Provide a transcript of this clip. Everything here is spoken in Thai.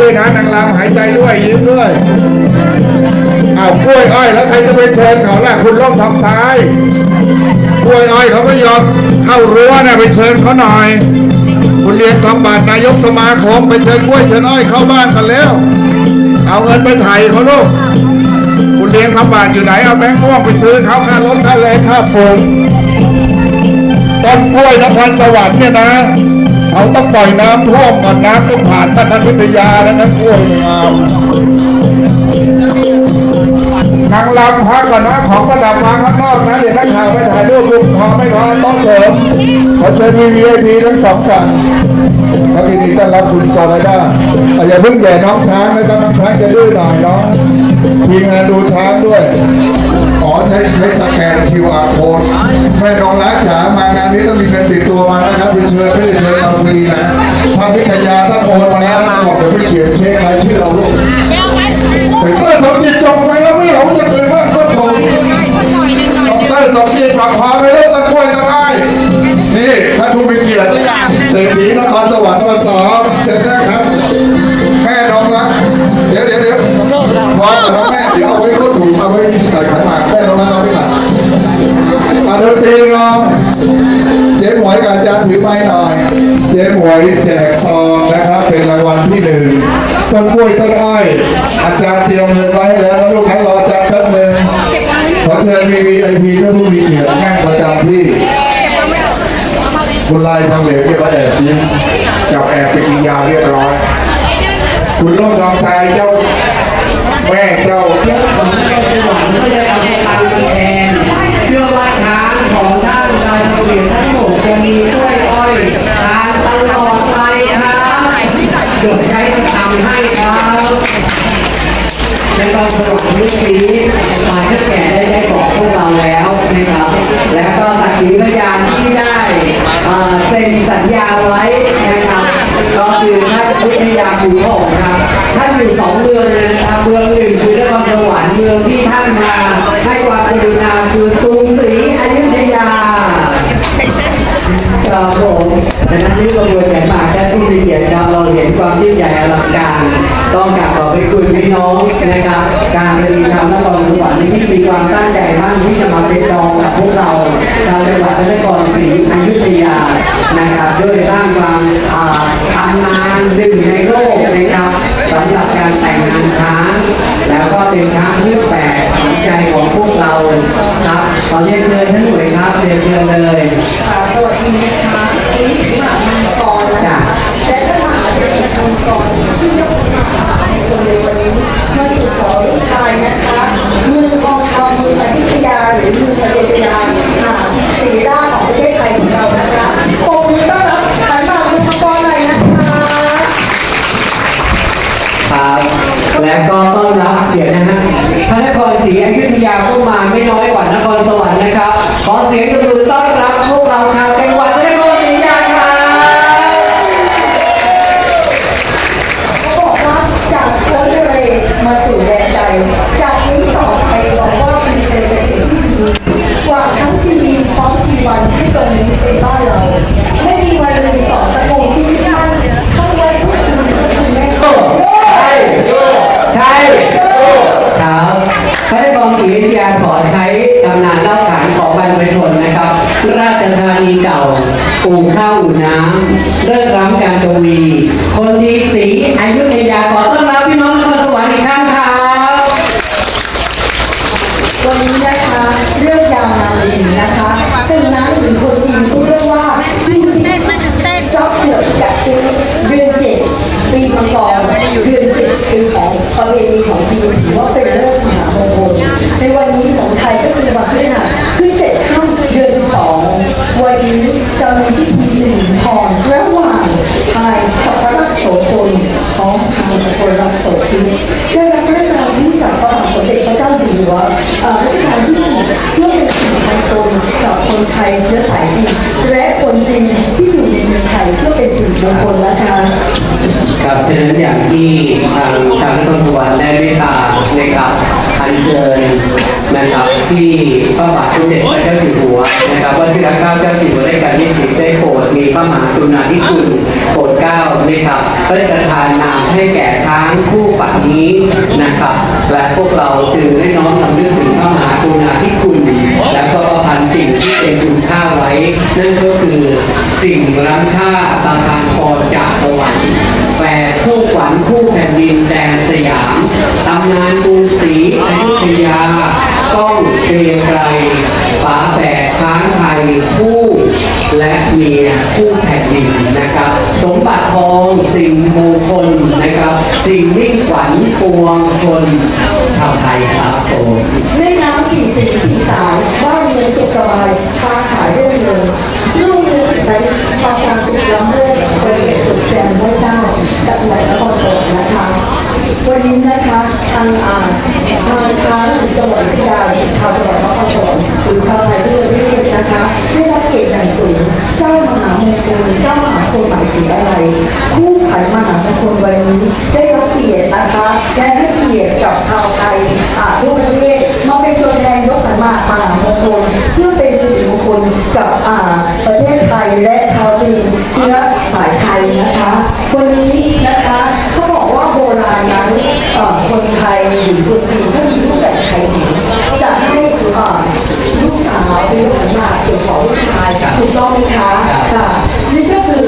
ด้วยนะนางลำหายใจด้วยยิ้มด้วยเอาวกล้วยอ้อยแล้วใครจะไปเชิญเขาล่ะคุณล่มทองซ้ายกล้วยอ้อยเขาไม่ยอมเข้ารั้วนะไปเชิญเขาหน่อย คุณเรียนทองบาทนายกสมาคมไปเชิญกล้วยเชิญอ้อยเข้าบ้านกันแล้ว เอาเงินไปไถ่เขาลูกคุณเลี้ยงทองบาทอยู่ไหนเอาแบงค์ม่วงไปซื้อเขาค่ารถค่าแรงค่าปลูกต้นกล้วยนครสวรรค์เนี่ยนะ เขาต้องปล่อยน้ำท่วมก่อนน้ำต้องผ่านท่านพิทยานะครับกล้วยงามนางลำพักก่อนนะของประดับมาข้างนอกนะเดี๋ยวนักข่าวไปถ่ายรูปลูกพอไม่พอโต๊ะเสริมขอเชิญมีวีไอพีทั้งสองฝั่งแล้วทีนี้ต้อนรับคุณโซลาดาอย่าเพิ่งแย่น้องช้างนะครับน้องช้างจะดื้อหน่อยเนาะทีมงานดูช้างด้วย ใช้ใช้สแกน QR code แม่น้องรักจ๋ามางานนี้ต้องมีเงินติดตัวมานะครับเป็นเชิญไม่ได้เชิญมาฟรีนะพระพิทยาถ้าโอนมาแล้วต้องบอกเดี๋ยวไปเขียนเช็ครายชื่อเราลูกไปเต้ยสมจิตจบไปแล้วไม่หลงจะเกิดมากก็ผมดรสมจิตปรับพาไปเล่นตะกล้วยตะไคร้นี่ท่านผู้มีเกียรติเศรษฐีนครสวรรค์ตอนสองเจอนะครับ แม่น้องรักเดี๋ยวเดี๋ยวเดี๋ยวพอแต่แม่เดี๋ยวเอาไว้ก้นถุงเอาไว้ใส่ขันหมา กแม่น้องรอาไว้ก่อนมาดนตรีรองเจ๊หมวยกับอาจารย์ถือไม้หน่อย เจ๊หมวยแจกซองนะครับ เป็นรางวัลที่หนึ่งต้นกล้วยต้นอ้อยอาจารย์เตรียมเงินไว้ให้แล้วนะลูกนั้นรออาจารย์แป๊บหนึ่งขอเชิญ VVIP ท่านผู้มีเกียรตินั่งประจำที่คุณลายทางเหลวเรียกว่าแอบยิ้มกับแอบไปกินยาเรียบร้อย คุณร่มทองทรายเจ้าแม่เจ้า อนสวรรค์เมื่อกี้ตาท่านแก่ได้ได้บอกพวกเราแล้วนะครับและก็สักขีพยานที่ได้เซ็นสัญญาไว้นะครับก็คือท่านวิทยาภูโขงครับท่านอยู่สองเมืองนะครับเมืองหนึ่งคือนครสวรรค์เมืองที่ท่านมาให้ความกรุณาคือกรุงศรีอยุธยา ครับผมดังนั้นนี่กระบวนการฝากท่านผู้มีเกียรติครับเราเห็นความยิ่งใหญ่อลังการ ต้องกราบขอบพระคุณพี่น้องนะครับ การปฏิธรรมนครสวรรค์ที่มีความตั้งใจมั่นที่จะมาเป็นรองกับพวกเราชาวจังหวัดพระนครศรีอยุธยานะครับด้วยสร้างความอ่าตำนานหนึ่งในโลกนะครับสำหรับการแต่งงานช้างแล้วก็เป็นช้างที่แปลก ใจของพวกเราครับขอเรียนเชิญท่านหน่วยครับเรียนเชิญเลยค่ะสวัสดีนะคะวันนี้ถึงมหามังกรนะคะและถ้ามหาเศรษฐีมังกรที่ยกมา เราชาว ข้าวอุ่นน้ำเลิกร้ำการกวี คนไทยเชื้อสายจีนและคนจีนที่อยู่ในเมืองไทยเพื่อเป็นสิริมงคลนะคะครับฉะนั้นอย่างที่ทางทางนครสวรรค์ได้เมตตานะครับอัญเชิญนะครับที่พระบาทสมเด็จพระเจ้าอยู่หัวนะครับว่าที่รักเก้าเจ้าอยู่หัวได้การนิสิตได้โปรดมีพระมหากรุณาธิคุณโปรดเก้านะครับพระราชทานนามให้แก่ช้างคู่ฝันนี้นะครับ และพวกเราจึงได้น้อมนำเรื่องถึงพระมหากรุณาธิคุณันสิ่งที่เป็นคุณค่าไว้ นั่นก็คือสิ่งล้ำค่าประทานพรจากสวรรค์แฝดคู่ขวัญคู่แผ่นดินแดนสยามตำนานกรุงศรีอยุ มากมหามงคลพื่อเป็นสิริมงคลกับประเทศไทยและชาวจีนเชื้อสายไทยนะคะ วันนี้นะคะเขาบอกว่าโบราณนั้นคนไทยหรือคนจีนถ้ามีลูกแบบชายหญิงจะให้ลูกสาวเป็นลูกของญายส่วนของลูกชายถูกต้องไหมคะค่ะนี่ก็คือ